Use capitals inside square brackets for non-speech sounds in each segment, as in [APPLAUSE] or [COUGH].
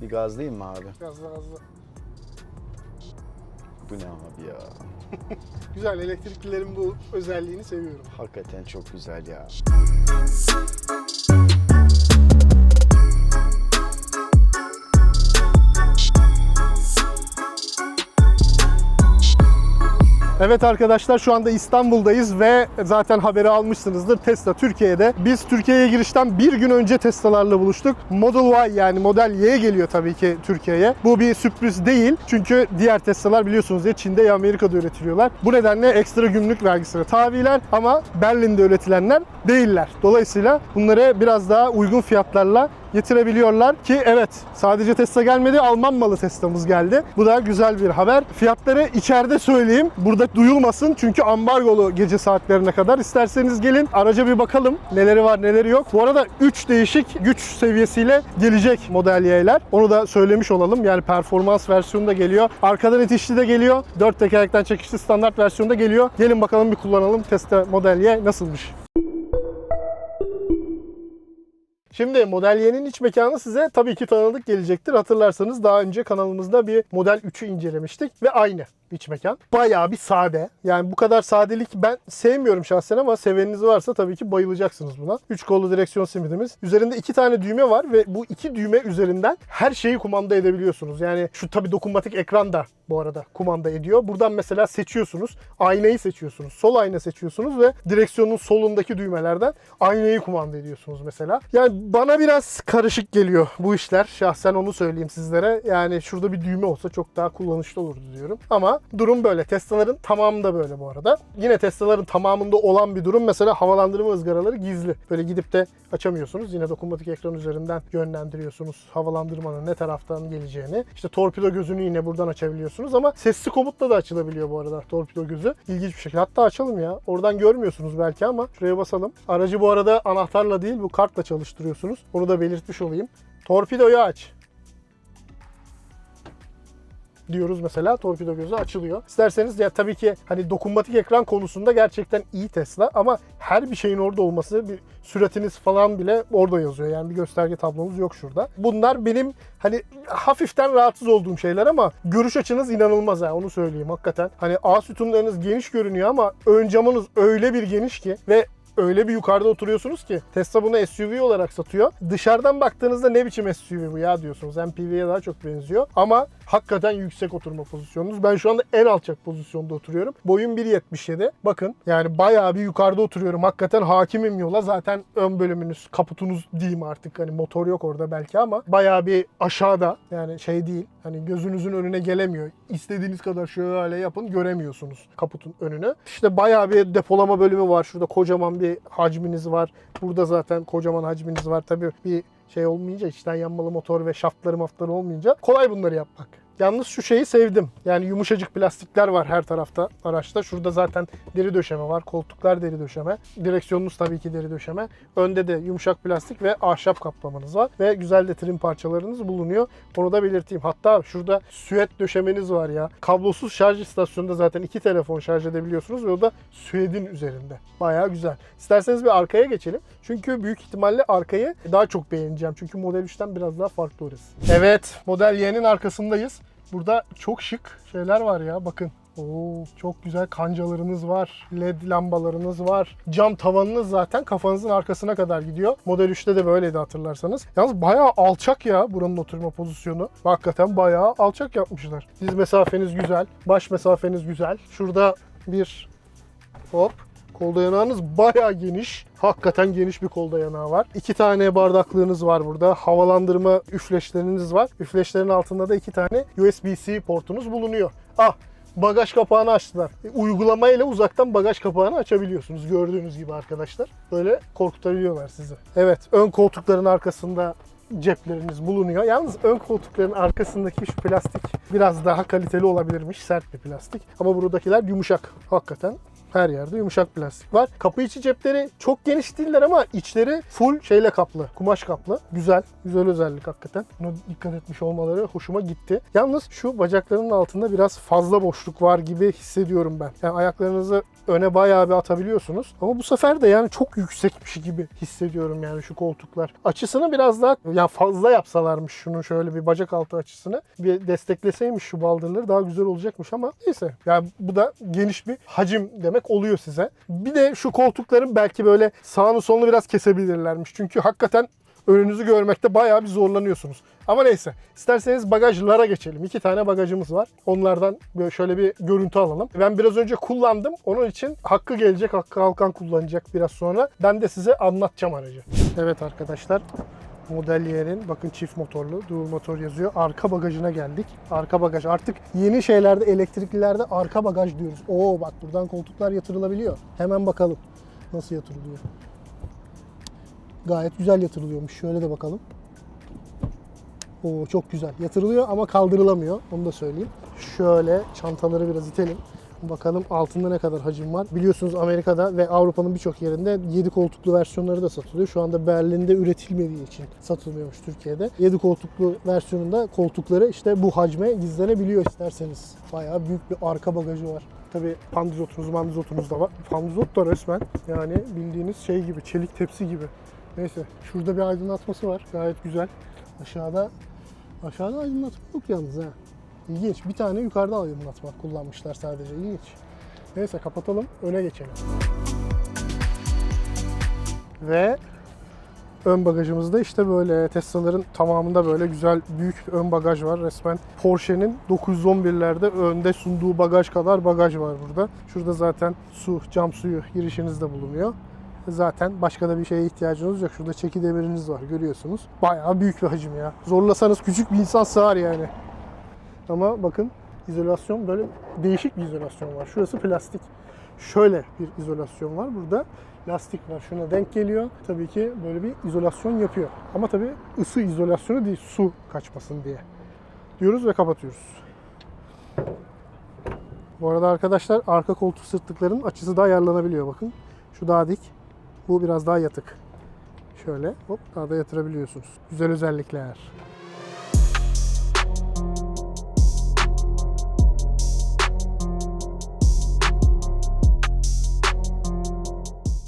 Bir gazlayayım mı abi? Gazla gazla. Bu ne abi ya? [LAUGHS] Güzel elektriklilerin bu özelliğini seviyorum. Hakikaten çok güzel ya. Evet arkadaşlar şu anda İstanbul'dayız ve zaten haberi almışsınızdır Tesla Türkiye'de. Biz Türkiye'ye girişten bir gün önce Tesla'larla buluştuk. Model Y yani Model Y geliyor tabii ki Türkiye'ye. Bu bir sürpriz değil çünkü diğer Tesla'lar biliyorsunuz ya Çin'de ya Amerika'da üretiliyorlar. Bu nedenle ekstra gümrük vergisine tabiler ama Berlin'de üretilenler değiller. Dolayısıyla bunları biraz daha uygun fiyatlarla getirebiliyorlar ki evet sadece Tesla gelmedi Alman malı Tesla'mız geldi. Bu da güzel bir haber. Fiyatları içeride söyleyeyim. Burada duyulmasın çünkü ambargolu gece saatlerine kadar. İsterseniz gelin araca bir bakalım neleri var neleri yok. Bu arada 3 değişik güç seviyesiyle gelecek Model Y'ler. Onu da söylemiş olalım. Yani performans versiyonu da geliyor. Arkadan itişli de geliyor. 4 tekerlekten çekişli standart versiyonu da geliyor. Gelin bakalım bir kullanalım. Tesla Model Y nasılmış? Şimdi Model Y'nin iç mekanı size tabii ki tanıdık gelecektir. Hatırlarsanız daha önce kanalımızda bir Model 3'ü incelemiştik ve aynı iç mekan. Bayağı bir sade. Yani bu kadar sadelik ben sevmiyorum şahsen ama seveniniz varsa tabii ki bayılacaksınız buna. 3 kollu direksiyon simidimiz. Üzerinde iki tane düğme var ve bu iki düğme üzerinden her şeyi kumanda edebiliyorsunuz. Yani şu tabii dokunmatik ekran da bu arada kumanda ediyor. Buradan mesela seçiyorsunuz. Aynayı seçiyorsunuz. Sol ayna seçiyorsunuz ve direksiyonun solundaki düğmelerden aynayı kumanda ediyorsunuz mesela. Yani bana biraz karışık geliyor bu işler. Şahsen onu söyleyeyim sizlere. Yani şurada bir düğme olsa çok daha kullanışlı olurdu diyorum. Ama durum böyle. Tesla'ların tamamı da böyle bu arada. Yine Tesla'ların tamamında olan bir durum mesela havalandırma ızgaraları gizli. Böyle gidip de açamıyorsunuz. Yine dokunmatik ekran üzerinden yönlendiriyorsunuz havalandırmanın ne taraftan geleceğini. İşte torpido gözünü yine buradan açabiliyorsunuz ama sesli komutla da açılabiliyor bu arada torpido gözü. İlginç bir şekilde. Hatta açalım ya. Oradan görmüyorsunuz belki ama şuraya basalım. Aracı bu arada anahtarla değil bu kartla çalıştırıyorsunuz. Onu da belirtmiş olayım. Torpidoyu aç diyoruz mesela torpido gözü açılıyor. İsterseniz ya tabii ki hani dokunmatik ekran konusunda gerçekten iyi Tesla ama her bir şeyin orada olması bir süratiniz falan bile orada yazıyor. Yani bir gösterge tablomuz yok şurada. Bunlar benim hani hafiften rahatsız olduğum şeyler ama görüş açınız inanılmaz ha onu söyleyeyim hakikaten. Hani A sütunlarınız geniş görünüyor ama ön camınız öyle bir geniş ki ve öyle bir yukarıda oturuyorsunuz ki Tesla bunu SUV olarak satıyor. Dışarıdan baktığınızda ne biçim SUV bu ya diyorsunuz. MPV'ye daha çok benziyor. Ama hakikaten yüksek oturma pozisyonunuz. Ben şu anda en alçak pozisyonda oturuyorum. Boyum 1.77. Bakın yani bayağı bir yukarıda oturuyorum. Hakikaten hakimim yola. Zaten ön bölümünüz, kaputunuz diyeyim artık. Hani motor yok orada belki ama bayağı bir aşağıda. Yani şey değil. Hani gözünüzün önüne gelemiyor. İstediğiniz kadar şöyle yapın göremiyorsunuz kaputun önünü. İşte bayağı bir depolama bölümü var. Şurada kocaman bir hacminiz var. Burada zaten kocaman hacminiz var. Tabii bir şey olmayınca içten yanmalı motor ve şaftları maftları olmayınca kolay bunları yapmak. Yalnız şu şeyi sevdim. Yani yumuşacık plastikler var her tarafta araçta. Şurada zaten deri döşeme var. Koltuklar deri döşeme. Direksiyonunuz tabii ki deri döşeme. Önde de yumuşak plastik ve ahşap kaplamanız var. Ve güzel de trim parçalarınız bulunuyor. Onu da belirteyim. Hatta şurada süet döşemeniz var ya. Kablosuz şarj istasyonunda zaten iki telefon şarj edebiliyorsunuz ve o da süedin üzerinde. Bayağı güzel. İsterseniz bir arkaya geçelim. Çünkü büyük ihtimalle arkayı daha çok beğeneceğim. Çünkü Model 3'ten biraz daha farklı orası. Evet, Model Y'nin arkasındayız. Burada çok şık şeyler var ya bakın. Oo, çok güzel kancalarınız var. LED lambalarınız var. Cam tavanınız zaten kafanızın arkasına kadar gidiyor. Model 3'te de böyleydi hatırlarsanız. Yalnız bayağı alçak ya buranın oturma pozisyonu. Hakikaten bayağı alçak yapmışlar. Diz mesafeniz güzel. Baş mesafeniz güzel. Şurada bir hop Kol dayanağınız bayağı geniş. Hakikaten geniş bir kol dayanağı var. İki tane bardaklığınız var burada. Havalandırma üfleşleriniz var. Üfleşlerin altında da iki tane USB-C portunuz bulunuyor. Ah bagaj kapağını açtılar. E, uygulamayla uzaktan bagaj kapağını açabiliyorsunuz gördüğünüz gibi arkadaşlar. Böyle korkutabiliyorlar sizi. Evet ön koltukların arkasında cepleriniz bulunuyor. Yalnız ön koltukların arkasındaki şu plastik biraz daha kaliteli olabilirmiş. Sert bir plastik. Ama buradakiler yumuşak hakikaten. Her yerde yumuşak plastik var. Kapı içi cepleri çok geniş değiller ama içleri full şeyle kaplı. Kumaş kaplı. Güzel. Güzel özellik hakikaten. Buna dikkat etmiş olmaları hoşuma gitti. Yalnız şu bacaklarının altında biraz fazla boşluk var gibi hissediyorum ben. Yani ayaklarınızı öne bayağı bir atabiliyorsunuz. Ama bu sefer de yani çok yüksekmiş gibi hissediyorum yani şu koltuklar. Açısını biraz daha yani fazla yapsalarmış şunun şöyle bir bacak altı açısını. Bir destekleseymiş şu baldırları daha güzel olacakmış ama neyse. Yani bu da geniş bir hacim demek oluyor size. Bir de şu koltukların belki böyle sağını solunu biraz kesebilirlermiş. Çünkü hakikaten önünüzü görmekte bayağı bir zorlanıyorsunuz. Ama neyse. İsterseniz bagajlara geçelim. İki tane bagajımız var. Onlardan böyle şöyle bir görüntü alalım. Ben biraz önce kullandım. Onun için Hakkı gelecek. Hakkı Halkan kullanacak biraz sonra. Ben de size anlatacağım aracı. Evet arkadaşlar. Model yerin bakın çift motorlu dual motor yazıyor. Arka bagajına geldik. Arka bagaj. Artık yeni şeylerde elektriklilerde arka bagaj diyoruz. Oo bak buradan koltuklar yatırılabiliyor. Hemen bakalım nasıl yatırılıyor. Gayet güzel yatırılıyormuş. Şöyle de bakalım. Oo çok güzel. Yatırılıyor ama kaldırılamıyor. Onu da söyleyeyim. Şöyle çantaları biraz itelim. Bakalım altında ne kadar hacim var. Biliyorsunuz Amerika'da ve Avrupa'nın birçok yerinde 7 koltuklu versiyonları da satılıyor. Şu anda Berlin'de üretilmediği için satılmıyormuş Türkiye'de. 7 koltuklu versiyonunda koltukları işte bu hacme gizlenebiliyor isterseniz. Bayağı büyük bir arka bagajı var. Tabii pandizotunuz, mandizotunuz da var. Pandizot da resmen yani bildiğiniz şey gibi, çelik tepsi gibi. Neyse şurada bir aydınlatması var. Gayet güzel. Aşağıda aşağıda aydınlatma yok yalnız ha. İlginç. Bir tane yukarıda aydınlatma kullanmışlar sadece. İlginç. Neyse kapatalım. Öne geçelim. Ve ön bagajımızda işte böyle Tesla'ların tamamında böyle güzel büyük ön bagaj var. Resmen Porsche'nin 911'lerde önde sunduğu bagaj kadar bagaj var burada. Şurada zaten su, cam suyu girişinizde bulunuyor. Zaten başka da bir şeye ihtiyacınız yok. Şurada çeki demiriniz var görüyorsunuz. Bayağı büyük bir hacim ya. Zorlasanız küçük bir insan sığar yani. Ama bakın izolasyon böyle değişik bir izolasyon var. Şurası plastik. Şöyle bir izolasyon var. Burada lastik var. Şuna denk geliyor. Tabii ki böyle bir izolasyon yapıyor. Ama tabii ısı izolasyonu değil, su kaçmasın diye. Diyoruz ve kapatıyoruz. Bu arada arkadaşlar arka koltuk sırtlıkların açısı da ayarlanabiliyor bakın. Şu daha dik. Bu biraz daha yatık. Şöyle hop daha da yatırabiliyorsunuz. Güzel özellikler.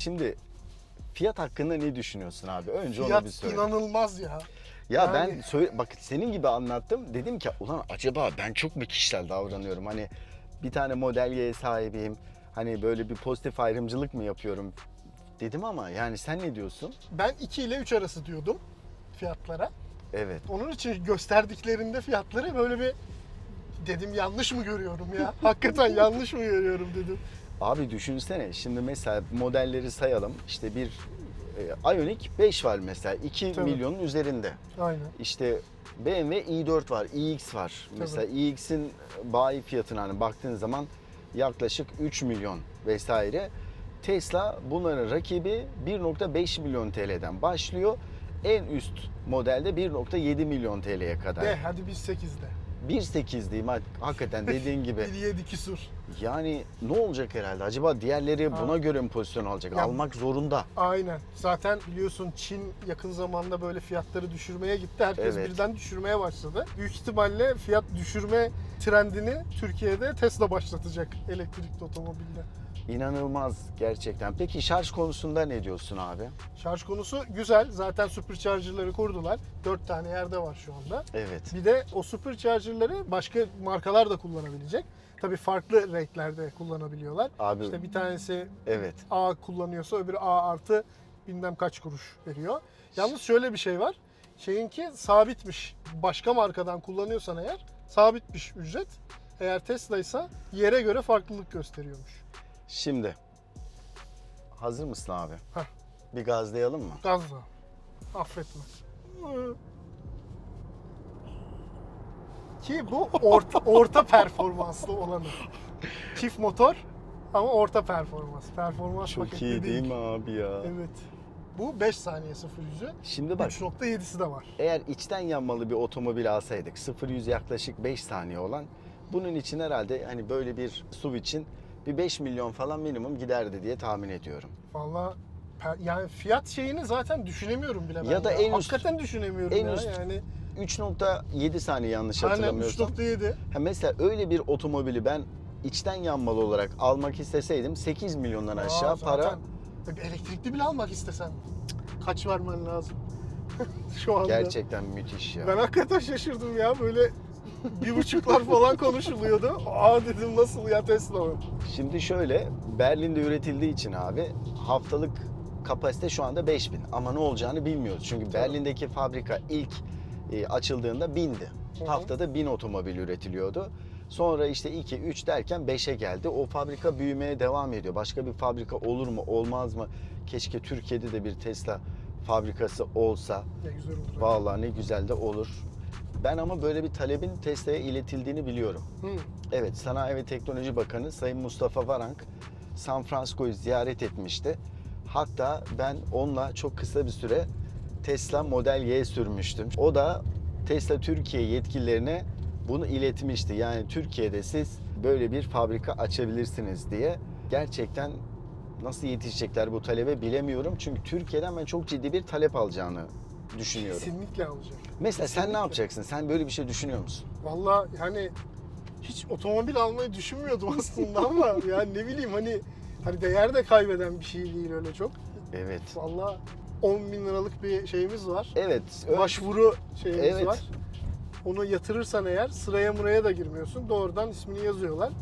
Şimdi fiyat hakkında ne düşünüyorsun abi? Önce onu bir Fiyat söyle. inanılmaz ya. Ya Yani- ben söyle, bak senin gibi anlattım. Dedim ki ulan acaba ben çok mu kişisel davranıyorum? Hani bir tane model Y'ye sahibiyim. Hani böyle bir pozitif ayrımcılık mı yapıyorum? Dedim ama yani sen ne diyorsun? Ben 2 ile 3 arası diyordum fiyatlara. Evet. Onun için gösterdiklerinde fiyatları böyle bir dedim yanlış mı görüyorum ya? Hakikaten yanlış mı görüyorum dedim. Abi düşünsene şimdi mesela modelleri sayalım. İşte bir e, Ioniq 5 var mesela 2 Tabii. milyonun üzerinde. Aynen. İşte BMW i4 var, iX var. Mesela iX'in bayi fiyatına hani baktığın zaman yaklaşık 3 milyon vesaire. Tesla bunların rakibi 1.5 milyon TL'den başlıyor. En üst modelde 1.7 milyon TL'ye kadar. De hadi biz 8'de. 1.8 diyeyim hak- hakikaten [LAUGHS] dediğin gibi. 1.7 kisur. Yani ne olacak herhalde? Acaba diğerleri buna göre mi pozisyon alacak? Ya- Almak zorunda. Aynen. Zaten biliyorsun Çin yakın zamanda böyle fiyatları düşürmeye gitti. Herkes Evet. birden düşürmeye başladı. Büyük ihtimalle fiyat düşürme trendini Türkiye'de Tesla başlatacak elektrikli otomobilde. İnanılmaz gerçekten. Peki şarj konusunda ne diyorsun abi? Şarj konusu güzel. Zaten supercharger'ları kurdular. 4 tane yerde var şu anda. Evet. Bir de o supercharger'ları başka markalar da kullanabilecek. Tabii farklı renklerde kullanabiliyorlar. Abi İşte bir tanesi evet. A kullanıyorsa öbürü A artı bilmem kaç kuruş veriyor. Yalnız şöyle bir şey var. Şeyinki sabitmiş. Başka markadan kullanıyorsan eğer sabitmiş ücret. Eğer Tesla ise yere göre farklılık gösteriyormuş. Şimdi hazır mısın abi? Heh. Bir gazlayalım mı? Gazla. Affetme. Ki bu orta, orta performanslı olanı. Çift motor ama orta performans. Performans Çok paketi iyi değil mi abi ya? Evet. Bu 5 saniye 0 yüzü. Şimdi bak 3.7'si de var. eğer içten yanmalı bir otomobil alsaydık 0-100 yaklaşık 5 saniye olan bunun için herhalde hani böyle bir SUV için bir 5 milyon falan minimum giderdi diye tahmin ediyorum. Valla yani fiyat şeyini zaten düşünemiyorum bile ben. Ya da en üst- Hakikaten düşünemiyorum en ya. üst Yani 3.7 saniye yanlış aynen hatırlamıyorsam. 3.7. Ha mesela öyle bir otomobili ben içten yanmalı olarak almak isteseydim 8 milyondan aşağı Aa, para zaten. Bir Elektrikli bile almak istesen kaç vermen lazım? [LAUGHS] Şu anda. gerçekten müthiş ya. Ben hakikaten şaşırdım ya böyle bir buçuklar falan konuşuluyordu. Aa dedim nasıl ya Tesla mı? Şimdi şöyle Berlin'de üretildiği için abi haftalık kapasite şu anda 5000 ama ne olacağını bilmiyoruz. Çünkü Berlin'deki fabrika ilk e, açıldığında 1000'di. Hı hı. Haftada 1000 otomobil üretiliyordu. Sonra işte 2 3 derken 5'e geldi. O fabrika büyümeye devam ediyor. Başka bir fabrika olur mu, olmaz mı? Keşke Türkiye'de de bir Tesla fabrikası olsa. Ne güzel olur. Vallahi ne güzel de olur. Ben ama böyle bir talebin Tesla'ya iletildiğini biliyorum. Hı. Evet, Sanayi ve Teknoloji Bakanı Sayın Mustafa Varank San Francisco'yu ziyaret etmişti. Hatta ben onunla çok kısa bir süre Tesla Model Y sürmüştüm. O da Tesla Türkiye yetkililerine bunu iletmişti. Yani Türkiye'de siz böyle bir fabrika açabilirsiniz diye. Gerçekten nasıl yetişecekler bu talebe bilemiyorum. Çünkü Türkiye'den ben çok ciddi bir talep alacağını düşünüyorum. Kesinlikle alacak. Mesela sen ne Kesinlikle. yapacaksın? Sen böyle bir şey düşünüyor musun? Valla yani hiç otomobil almayı düşünmüyordum [LAUGHS] aslında ama yani ne bileyim hani hani değer de kaybeden bir şey değil öyle çok. Evet. Valla 10 bin liralık bir şeyimiz var. Evet. Başvuru şeyimiz Evet. var. Onu yatırırsan eğer sıraya mıraya da girmiyorsun. Doğrudan ismini yazıyorlar.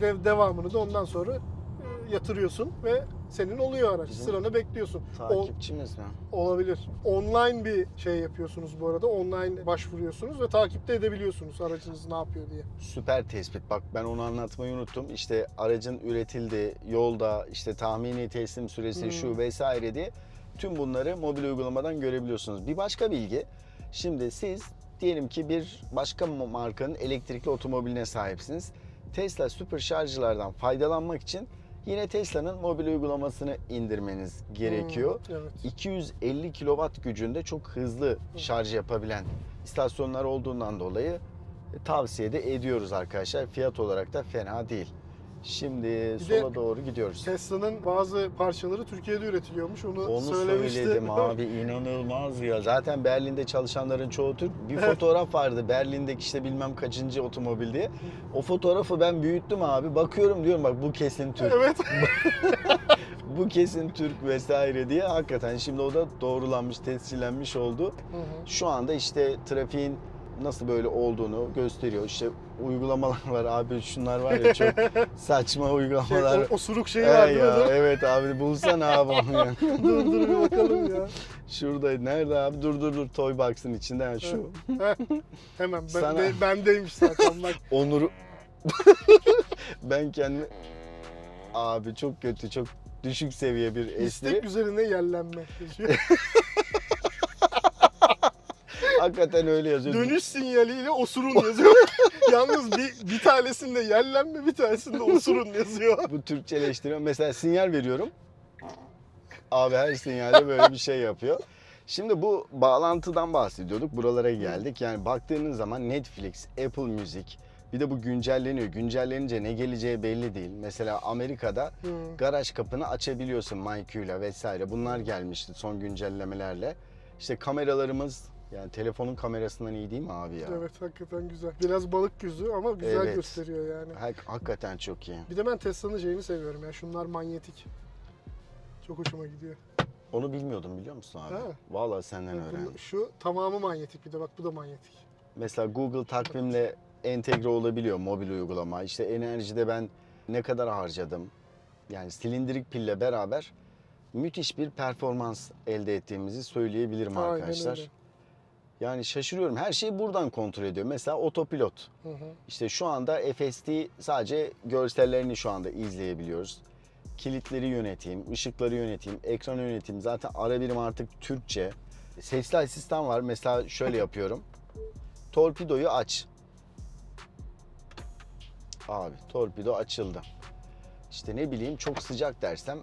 Dev, devamını da ondan sonra e, yatırıyorsun ve senin oluyor araç. Bizim Sıranı bekliyorsun. O, Takipçimiz mi? olabilir. Online bir şey yapıyorsunuz bu arada. Online başvuruyorsunuz ve takipte edebiliyorsunuz aracınız ne yapıyor diye. Süper tespit. Bak ben onu anlatmayı unuttum. İşte aracın üretildiği, yolda, işte tahmini teslim süresi Hmm. şu vesaire diye tüm bunları mobil uygulamadan görebiliyorsunuz. Bir başka bilgi. Şimdi siz diyelim ki bir başka markanın elektrikli otomobiline sahipsiniz. Tesla süper şarjlardan faydalanmak için yine Tesla'nın mobil uygulamasını indirmeniz gerekiyor. Hmm, evet. 250 kW gücünde çok hızlı şarj yapabilen istasyonlar olduğundan dolayı e, tavsiye de ediyoruz arkadaşlar. Fiyat olarak da fena değil. Şimdi de sola doğru gidiyoruz. Tesla'nın bazı parçaları Türkiye'de üretiliyormuş. Onu, Onu söylemişti. söyledim [LAUGHS] abi inanılmaz ya. Zaten Berlin'de çalışanların çoğu Türk. Bir fotoğraf vardı Berlin'deki işte bilmem kaçıncı otomobil diye. O fotoğrafı ben büyüttüm abi. Bakıyorum diyorum bak bu kesin Türk. evet. [LAUGHS] Bu kesin Türk vesaire diye. Hakikaten şimdi o da doğrulanmış, tescillenmiş oldu. Hı hı. Şu anda işte trafiğin nasıl böyle olduğunu gösteriyor. İşte uygulamalar var abi şunlar var ya çok [LAUGHS] saçma Şey, uygulamalar. o, osuruk şeyi He var değil mi? evet abi bulsana abi onu ya. [LAUGHS] dur dur bir bakalım ya. Şurada nerede abi dur dur dur toy box'ın içinde yani şu Hemen ben, Sana- de- bendeymiş zaten bak. [LAUGHS] onuru ben kendi abi çok kötü çok düşük seviye bir espri. İstek üzerine yerlenme. Hakikaten öyle yazıyor. Dönüş sinyaliyle osurun yazıyor. [LAUGHS] Yalnız bir, bir tanesinde yerlenme bir tanesinde osurun yazıyor. Bu Türkçeleştiriyor. Mesela sinyal veriyorum. Abi her sinyalde böyle bir şey yapıyor. Şimdi bu bağlantıdan bahsediyorduk. Buralara geldik. Yani baktığınız zaman Netflix, Apple Music bir de bu güncelleniyor. Güncellenince ne geleceği belli değil. Mesela Amerika'da Hı. garaj kapını açabiliyorsun MyQ vesaire. Bunlar gelmişti son güncellemelerle. İşte kameralarımız yani telefonun kamerasından iyi değil mi abi ya? Evet hakikaten güzel. Biraz balık yüzü ama güzel Evet. gösteriyor yani. Hak- Hakikaten çok iyi. Bir de ben Tesla'nın şeyini seviyorum ya. Şunlar manyetik. Çok hoşuma gidiyor. Onu bilmiyordum biliyor musun abi? Ha. Vallahi senden Bak öğrendim. şu tamamı manyetik bir de bak bu da manyetik. Mesela Google takvimle entegre olabiliyor mobil uygulama. İşte enerjide ben ne kadar harcadım. Yani silindirik pille beraber müthiş bir performans elde ettiğimizi söyleyebilirim Aynen arkadaşlar. Yani şaşırıyorum. Her şeyi buradan kontrol ediyor. Mesela otopilot. Hı hı. İşte şu anda FSD sadece görsellerini şu anda izleyebiliyoruz. Kilitleri yöneteyim, ışıkları yöneteyim, ekranı yöneteyim. Zaten ara birim artık Türkçe. Sesli asistan var. Mesela şöyle yapıyorum. Torpidoyu aç. Abi torpido açıldı. İşte ne bileyim çok sıcak dersem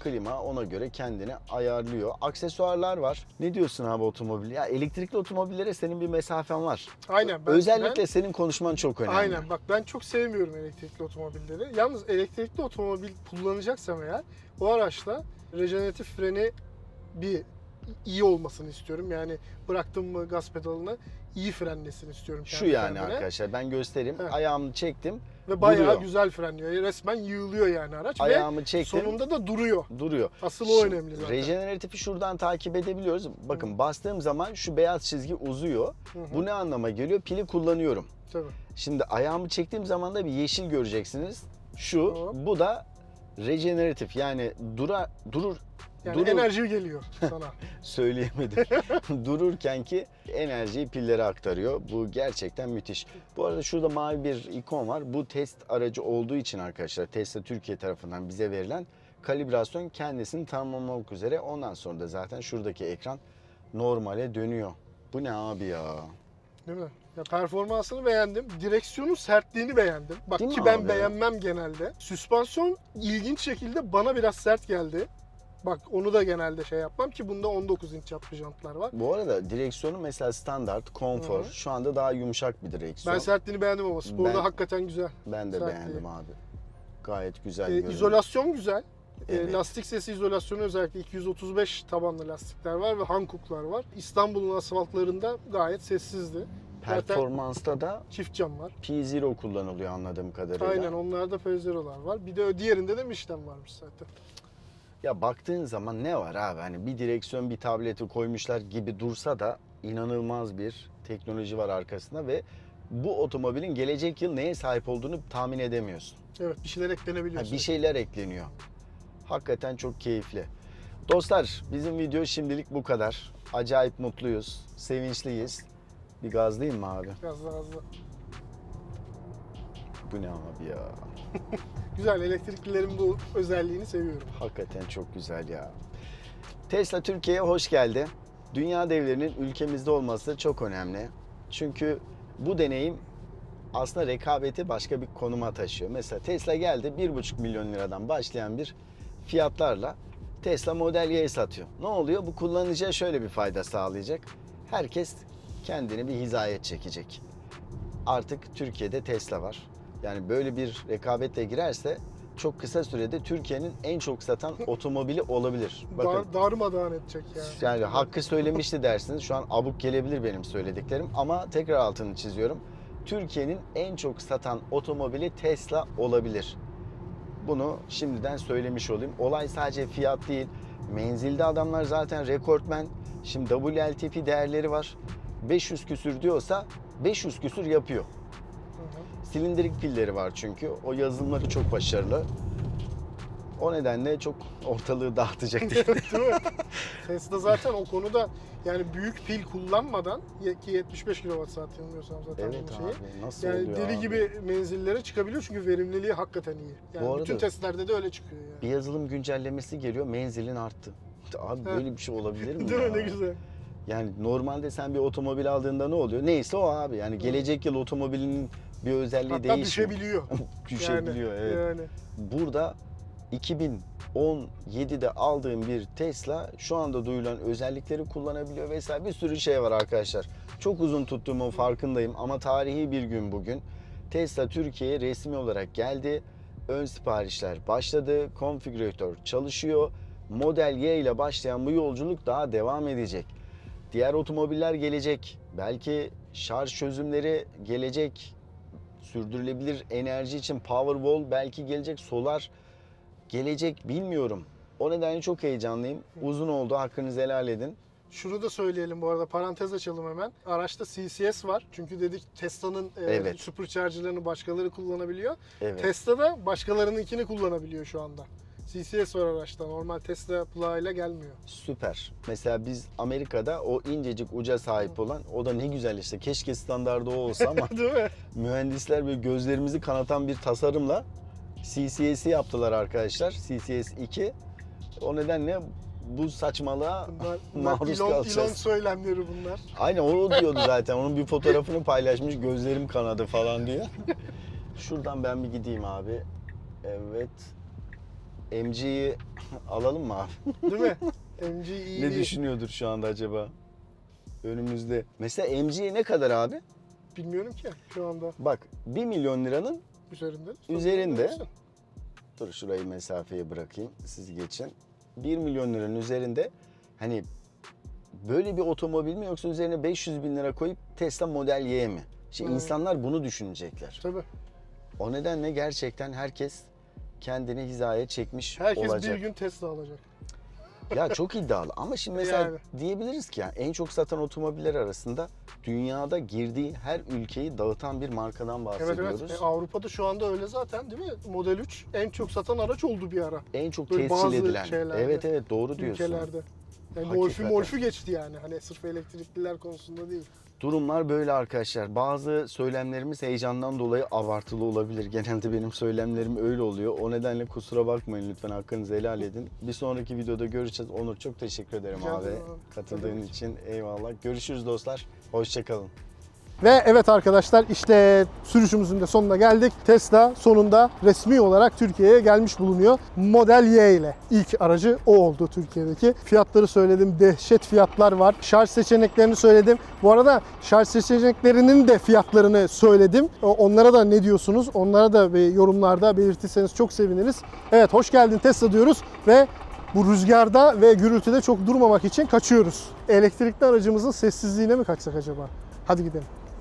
Klima ona göre kendini ayarlıyor. Aksesuarlar var. Ne diyorsun abi otomobil? Ya elektrikli otomobillere senin bir mesafen var. Aynen. Ben, Özellikle ben- senin konuşman çok önemli. Aynen bak ben çok sevmiyorum elektrikli otomobilleri. Yalnız elektrikli otomobil kullanacaksam eğer o araçta rejeneratif freni bir iyi olmasını istiyorum. Yani bıraktım mı gaz pedalını iyi frenlesin istiyorum. Şu yani kendine. arkadaşlar ben göstereyim. Heh. Ayağımı çektim. Ve bayağı duruyor. güzel frenliyor. Resmen yığılıyor yani araç Ayağımı ve çektim. sonunda da duruyor. duruyor. Asıl o Şimdi önemli zaten. Rejeneratifi şuradan takip edebiliyoruz. Bakın bastığım zaman şu beyaz çizgi uzuyor. Hı hı. Bu ne anlama geliyor? Pili kullanıyorum. Tabii. Şimdi ayağımı çektiğim zaman da bir yeşil göreceksiniz. Şu, Hop. bu da rejeneratif yani dura, durur Yani durur enerji geliyor [LAUGHS] sana. söyleyemedim. [LAUGHS] Dururken ki enerjiyi pillere aktarıyor. Bu gerçekten müthiş. Bu arada şurada mavi bir ikon var. Bu test aracı olduğu için arkadaşlar Tesla Türkiye tarafından bize verilen kalibrasyon kendisini tamamlamak üzere. Ondan sonra da zaten şuradaki ekran normale dönüyor. Bu ne abi ya? Değil mi? Ya performansını beğendim. Direksiyonun sertliğini beğendim. Bak Değil ki ben abi? beğenmem genelde. Süspansiyon ilginç şekilde bana biraz sert geldi. Bak onu da genelde şey yapmam ki bunda 19 inç yapı jantlar var. Bu arada direksiyonu mesela standart, konfor. Hı hı. Şu anda daha yumuşak bir direksiyon. Ben sertliğini beğendim ama sporda Ben- hakikaten güzel. Ben de sertliği. beğendim abi. Gayet güzel Ee, izolasyon güzel. Ee, Evet. lastik sesi izolasyonu özellikle 235 tabanlı lastikler var ve Hankook'lar var. İstanbul'un asfaltlarında gayet sessizdi. Performansta da çift cam var. P0 kullanılıyor anladığım kadarıyla. Aynen onlarda Peugeot'lar var. Bir de diğerinde de Michelin varmış zaten. Ya baktığın zaman ne var abi? Hani bir direksiyon bir tableti koymuşlar gibi dursa da inanılmaz bir teknoloji var arkasında ve bu otomobilin gelecek yıl neye sahip olduğunu tahmin edemiyorsun. Evet bir şeyler eklenebiliyor. Ha, bir şeyler ekleniyor. Hakikaten çok keyifli. Dostlar bizim video şimdilik bu kadar. Acayip mutluyuz, sevinçliyiz. Bir gazlayayım mı abi? Daha hızlı. Bu ne abi ya? [LAUGHS] Güzel elektriklilerin bu özelliğini seviyorum. Hakikaten çok güzel ya. Tesla Türkiye'ye hoş geldi. Dünya devlerinin ülkemizde olması çok önemli. Çünkü bu deneyim aslında rekabeti başka bir konuma taşıyor. Mesela Tesla geldi 1,5 milyon liradan başlayan bir fiyatlarla Tesla Model Y satıyor. Ne oluyor? Bu kullanıcıya şöyle bir fayda sağlayacak. Herkes kendini bir hizaya çekecek. Artık Türkiye'de Tesla var. Yani böyle bir rekabetle girerse çok kısa sürede Türkiye'nin en çok satan [LAUGHS] otomobili olabilir. Bakın Dar, darmadağın edecek yani. yani hakkı söylemişti dersiniz. Şu an abuk gelebilir benim söylediklerim ama tekrar altını çiziyorum. Türkiye'nin en çok satan otomobili Tesla olabilir. Bunu şimdiden söylemiş olayım. Olay sadece fiyat değil. Menzilde adamlar zaten rekortmen. Şimdi WLTP değerleri var. 500 küsür diyorsa 500 küsür yapıyor. Silindirik pilleri var çünkü. O yazılımları çok başarılı. O nedenle çok ortalığı dağıtacak [LAUGHS] diye. Tesla zaten o konuda yani büyük pil kullanmadan ki 75 kWh yanılmıyorsam zaten evet bunun şeyi. abi nasıl Yani oluyor deli abi? gibi menzillere çıkabiliyor çünkü verimliliği hakikaten iyi. Yani Bu arada- bütün testlerde de öyle çıkıyor yani. Bir yazılım güncellemesi geliyor menzilin arttı. Abi böyle bir şey olabilir mi [LAUGHS] Değil ya? mi ne güzel. Yani normalde sen bir otomobil aldığında ne oluyor? Neyse o abi. Yani gelecek yıl otomobilinin bir özelliği Hatta değişmiyor. düşebiliyor. [LAUGHS] Düşebiliyor evet. Yani. Burada 2017'de aldığım bir Tesla şu anda duyulan özellikleri kullanabiliyor vesaire bir sürü şey var arkadaşlar. Çok uzun tuttuğumun farkındayım ama tarihi bir gün bugün. Tesla Türkiye'ye resmi olarak geldi. Ön siparişler başladı. Konfigüratör çalışıyor. Model Y ile başlayan bu yolculuk daha devam edecek. Diğer otomobiller gelecek. Belki şarj çözümleri gelecek. Sürdürülebilir enerji için Powerwall belki gelecek. Solar gelecek bilmiyorum. O nedenle çok heyecanlıyım. Uzun oldu hakkınızı helal edin. Şunu da söyleyelim bu arada parantez açalım hemen. Araçta CCS var. Çünkü dedik Tesla'nın e, Evet. supercharger'larını başkaları kullanabiliyor. Evet. Tesla'da başkalarınınkini kullanabiliyor şu anda. CCS var araçta. Normal Tesla plağıyla gelmiyor. Süper. Mesela biz Amerika'da o incecik uca sahip olan o da ne güzel işte. Keşke standardı o olsa ama [LAUGHS] Değil mi? mühendisler böyle gözlerimizi kanatan bir tasarımla CCS'i yaptılar arkadaşlar. CCS 2. O nedenle bu saçmalığa Bunlar, [LAUGHS] bunlar Maruz Elon, kalacağız. Elon söylemleri bunlar. Aynen o [LAUGHS] diyordu zaten. Onun bir fotoğrafını paylaşmış. Gözlerim kanadı falan diye. Şuradan ben bir gideyim abi. Evet. MG'yi [LAUGHS] alalım mı abi? Değil mi? MG iyi ne düşünüyordur şu anda acaba? Önümüzde. Mesela MG ne kadar abi? Bilmiyorum ki şu anda Bak 1 milyon liranın üzerinde. Üzerinde. Dur şurayı mesafeye bırakayım. Siz geçin. 1 milyon liranın üzerinde hani böyle bir otomobil mi yoksa üzerine 500 bin lira koyup Tesla Model Y mi? Şimdi Hmm. insanlar bunu düşünecekler. Tabii. O nedenle gerçekten herkes kendini hizaya çekmiş Herkes olacak. bir gün Tesla alacak. Ya çok iddialı ama şimdi mesela Yani. diyebiliriz ki yani en çok satan otomobiller arasında dünyada girdiği her ülkeyi dağıtan bir markadan Evet bahsediyoruz. evet. E, Avrupa'da şu anda öyle zaten değil mi? Model 3 en çok satan araç oldu bir ara En çok Böyle tescil edilen. şeylerde, Evet evet doğru diyorsun. ülkelerde. Yani morfi morfi geçti yani. Hani sırf elektrikliler konusunda değil. Durumlar böyle arkadaşlar. Bazı söylemlerimiz heyecandan dolayı abartılı olabilir. Genelde benim söylemlerim öyle oluyor. O nedenle kusura bakmayın lütfen hakkınızı helal edin. Bir sonraki videoda görüşeceğiz. Onur çok teşekkür ederim Rica abi. Katıldığın için eyvallah. Görüşürüz dostlar. Hoşçakalın. Ve evet arkadaşlar işte sürüşümüzün de sonuna geldik. Tesla sonunda resmi olarak Türkiye'ye gelmiş bulunuyor. Model Y ile. ilk aracı o oldu Türkiye'deki. Fiyatları söyledim. Dehşet fiyatlar var. Şarj seçeneklerini söyledim. Bu arada şarj seçeneklerinin de fiyatlarını söyledim. Onlara da ne diyorsunuz? Onlara da bir yorumlarda belirtirseniz çok seviniriz. Evet hoş geldin Tesla diyoruz ve bu rüzgarda ve gürültüde çok durmamak için kaçıyoruz. Elektrikli aracımızın sessizliğine mi kaçsak acaba? Hadi gidelim.